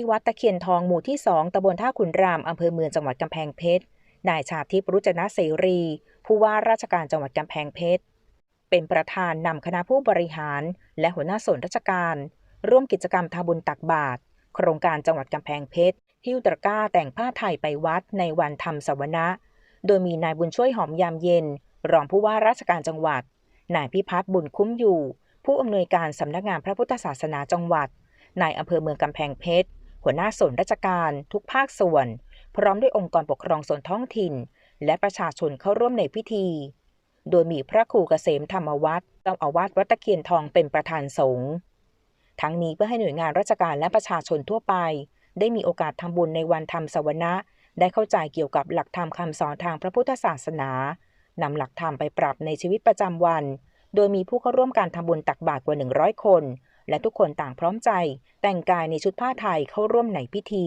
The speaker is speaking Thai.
ที่วัดตะเคียนทองหมู่ที่ 2ตำบลท่าขุนราม อำเภอเมืองจังหวัดกำแพงเพชร นายชาทิพย์รุจนะเสรี ผู้ว่าราชการจังหวัดกำแพงเพชร เป็นประธานนำคณะผู้บริหาร และหัวหน้าส่วนราชการ ร่วมกิจกรรมทำบุญตักบาตร โครงการจังหวัดกำแพงเพชรหิ้วตะกร้าแต่งผ้าไทยไปวัดในวันทำสวนะ โดยมีนายบุญช่วยหอมยามเย็น รองผู้ว่าราชการจังหวัด นายพิพัฒน์บุญคุ้มอยู่ ผู้อำนวยการสำนักงานพระพุทธศาสนาจังหวัดนายอำเภอเมืองกำแพงเพชร หัวหน้าส่วนราชการทุกภาคส่วน พร้อมด้วยองค์กรปกครองส่วนท้องถิ่น และประชาชนเข้าร่วมในพิธี โดยมีพระครูเกษมธรรมวัฒน์เจ้าอาวาสวัดตะเคียนทองเป็นประธานสงฆ์ทั้งนี้เพื่อให้หน่วยงานราชการและประชาชนทั่วไป ได้มีโอกาสทำบุญในวันทำสวนะได้เข้าใจเกี่ยวกับหลักธรรมคำสอนทางพระพุทธศาสนานำหลักธรรมไปปรับในชีวิตประจำวัน โดยมีผู้เข้าร่วมการทำบุญตักบาตรกว่า 100 คน และทุกคนต่างพร้อมใจ แต่งกายในชุดผ้าไทยเข้าร่วมในพิธี